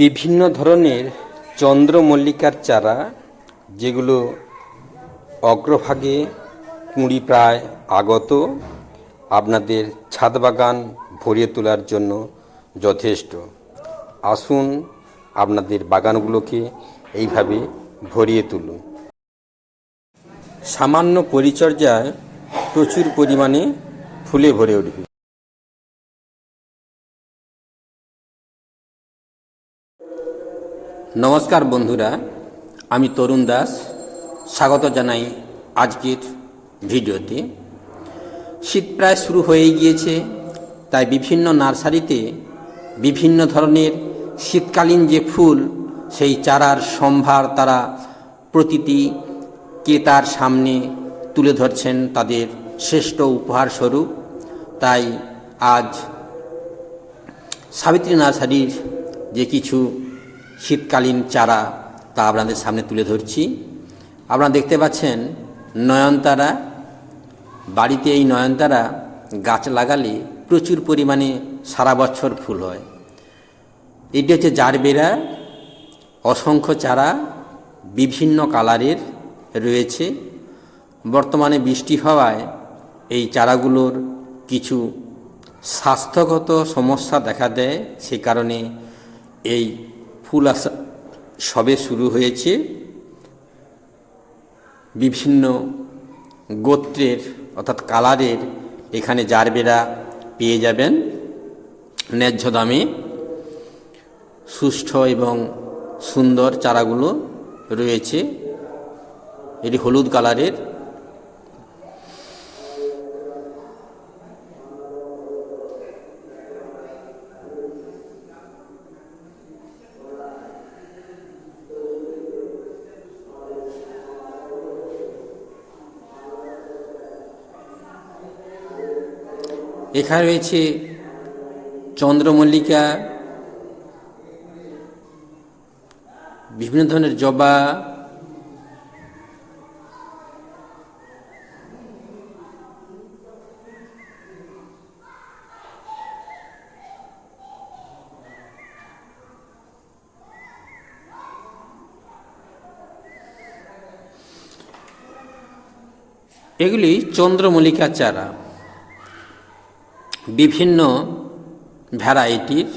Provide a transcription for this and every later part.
বিভিন্ন ধরনের চন্দ্রমল্লিকার চারা, যেগুলো অগ্রভাগে কুঁড়ি প্রায় আগত, আপনাদের ছাদ বাগান ভরিয়ে তোলার জন্য যথেষ্ট। আসুন আপনাদের বাগানগুলোকে এইভাবে ভরিয়ে তুলুন। সামান্য পরিচর্যায় প্রচুর পরিমাণে ফুলে ভরে উঠবে। নমস্কার বন্ধুরা, আমি তরুণ দাস। স্বাগত জানাই আজকের ভিডিওতে। শীত প্রায় শুরু হয়েই গিয়েছে, তাই বিভিন্ন নার্সারিতে বিভিন্ন ধরনের শীতকালীন যে ফুল, সেই চারার সম্ভার তারা প্রতিটি ক্রেতার সামনে তুলে ধরছেন তাদের শ্রেষ্ঠ উপহার স্বরূপ। তাই আজ সাবিত্রী নার্সারির যে কিছু শীতকালীন চারা তা আপনাদের সামনে তুলে ধরছি। আপনারা দেখতে পাচ্ছেন নয়নতারা, বাড়িতে এই নয়নতারা গাছ লাগালে প্রচুর পরিমাণে সারা বছর ফুল হয়। এটি হচ্ছে জারবেরা, অসংখ্য চারা, বিভিন্ন কালারের রয়েছে। বর্তমানে বৃষ্টি হওয়ায় এই চারাগুলোর কিছু স্বাস্থ্যগত সমস্যা দেখা দেয়, সে কারণে এই ফুল আসা, সবে শুরু হয়েছে। বিভিন্ন গোত্রের অর্থাৎ কালারের এখানে জারবেরা পেয়ে যাবেন ন্যায্য দামে। সুষ্ঠ এবং সুন্দর চারাগুলো রয়েছে। এটি হলুদ কালারের। এখানে রয়েছে চন্দ্রমল্লিকা বিভিন্ন ধরনের জবা এগুলি চন্দ্রমল্লিকা চারা। বিভিন্ন ভ্যারাইটির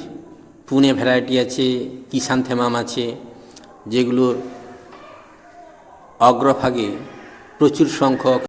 পুনে ভ্যারাইটি আছে কিষান থেমাম আছে যেগুলোর অগ্রভাগে প্রচুর সংখ্যক